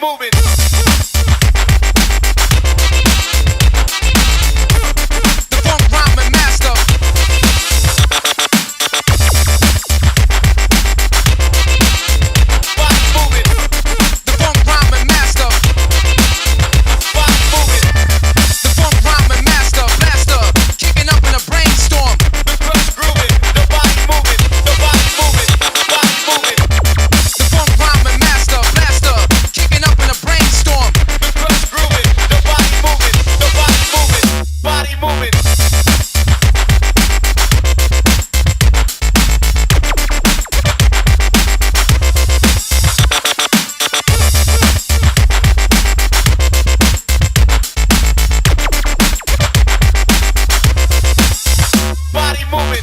moving. moving.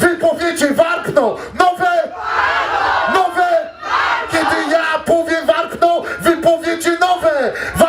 Wy warkną warkno, nowe, nowe. Kiedy ja powiem warkno, wy nowe.